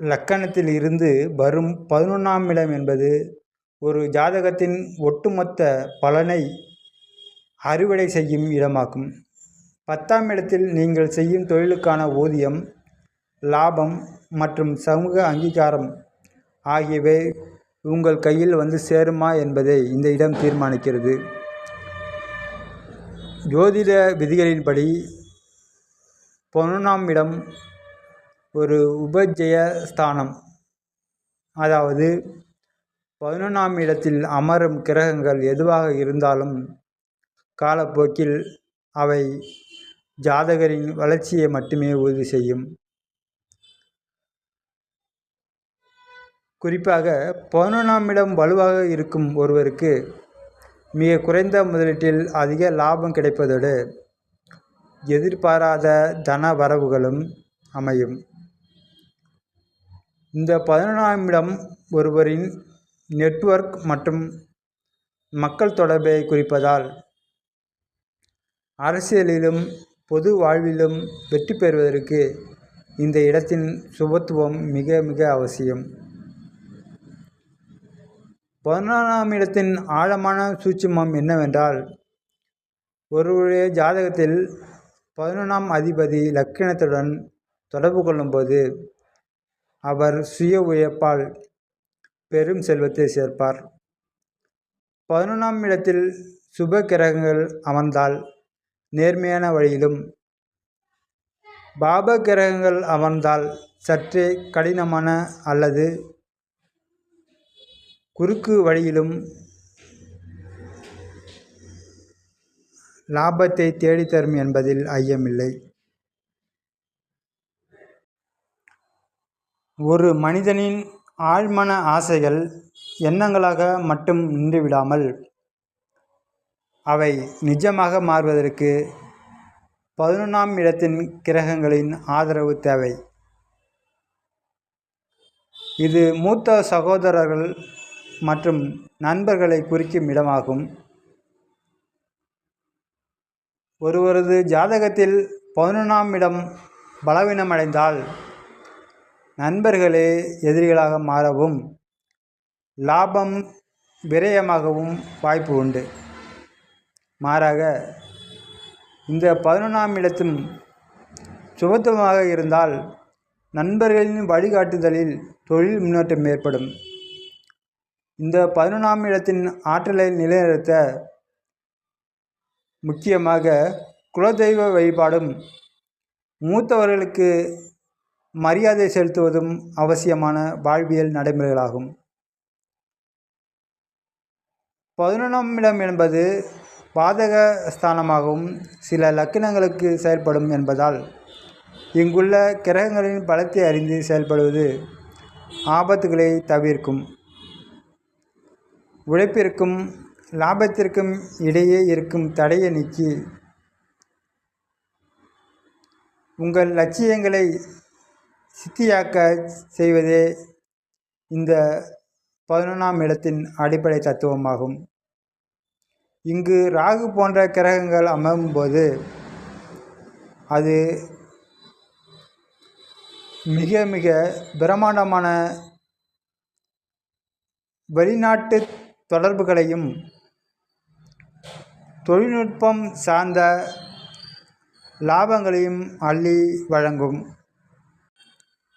லக்கணத்தில் இருந்து வரும் பதினொன்றாம் இடம் என்பது ஒரு ஜாதகத்தின் ஒட்டுமொத்த பலனை அறுவடை செய்யும் இடமாகும். பத்தாம் இடத்தில் நீங்கள் செய்யும் தொழிலுக்கான ஊதியம் லாபம் மற்றும் சமூக அங்கீகாரம் ஆகியவை உங்கள் கையில் வந்து சேருமா என்பதை இந்த இடம் தீர்மானிக்கிறது. ஜோதிட விதிகளின்படி பதினொன்றாம் இடம் ஒரு உபஜய ஸ்தானம். அதாவது பதினொன்றாம் இடத்தில் அமரும் கிரகங்கள் எதுவாக இருந்தாலும் காலப்போக்கில் அவை ஜாதகரின் வளர்ச்சியை மட்டுமே உறுதி செய்யும். குறிப்பாக பதினொன்றாம் இடம் வலுவாக இருக்கும் ஒருவருக்கு மிக குறைந்த முதலீட்டில் அதிக லாபம் கிடைப்பதோடு எதிர்பாராத தன வரவுகளும் அமையும். இந்த பதினொன்றாம் இடம் ஒருவரின் நெட்வொர்க் மற்றும் மக்கள் தொடர்பை குறிப்பதால் அரசியலிலும் பொது வாழ்விலும் வெற்றி பெறுவதற்கு இந்த இடத்தின் சுபத்துவம் மிக மிக அவசியம். பதினொன்றாம் இடத்தின் ஆழமான சூட்சுமம் என்னவென்றால் ஒருவருடைய ஜாதகத்தில் பதினொன்றாம் அதிபதி லக்கினத்துடன் தொடர்பு கொள்ளும்போது அவர் சுய உழைப்பால் பெரும் செல்வத்தை சேர்ப்பார். பதினொன்றாம் இடத்தில் சுப கிரகங்கள் அமர்ந்தால் நேர்மையான வழியிலும் பாப கிரகங்கள் அமர்ந்தால் சற்றே கடினமான அல்லது குறுக்கு வழியிலும் லாபத்தை தேடித்தரும் என்பதில் ஐயமில்லை. ஒரு மனிதனின் ஆழ்மன ஆசைகள் எண்ணங்களாக மட்டும் நின்றுவிடாமல் அவை நிஜமாக மாறுவதற்கு பதினொன்றாம் இடத்தின் கிரகங்களின் ஆதரவு தேவை. இது மூத்த சகோதரர்கள் மற்றும் நண்பர்களை குறிக்கும் இடமாகும். ஒருவரது ஜாதகத்தில் பதினொன்றாம் இடம் பலவீனமடைந்தால் நண்பர்களே எதிரிகளாக மாறவும் லாபம் விரயமாகவும் வாய்ப்பு உண்டு. மாறாக இந்த பதினொன்றாம் இடத்தும் சுபத்துவமாக இருந்தால் நண்பர்களின் வழிகாட்டுதலில் தொழில் முன்னேற்றம் ஏற்படும். இந்த பதினொன்றாம் இடத்தின் ஆற்றலை நிலைநிறுத்த முக்கியமாக குலதெய்வ வழிபாடும் மூத்தவர்களுக்கு மரியாதை செலுத்துவதும் அவசியமான வாழ்வியல் நடைமுறைகளாகும். பதினொன்றாம் இடம் என்பது பாதக ஸ்தானமாகவும் சில லக்கினங்களுக்கு செயல்படும் என்பதால் இங்குள்ள கிரகங்களின் பலத்தை அறிந்து செயல்படுவது ஆபத்துகளை தவிர்க்கும். உழைப்பிற்கும் லாபத்திற்கும் இடையே இருக்கும் தடையை நீக்கி உங்கள் லட்சியங்களை சித்தியாக்க செய்வதே இந்த பதினொன்றாம் இடத்தின் அடிப்படை தத்துவமாகும். இங்கு ராகு போன்ற கிரகங்கள் அமரும்போது அது மிக மிக பிரம்மாண்டமான வெளிநாட்டு தொடர்புகளையும் தொழில்நுட்பம் சார்ந்த லாபங்களையும் அள்ளி வழங்கும்.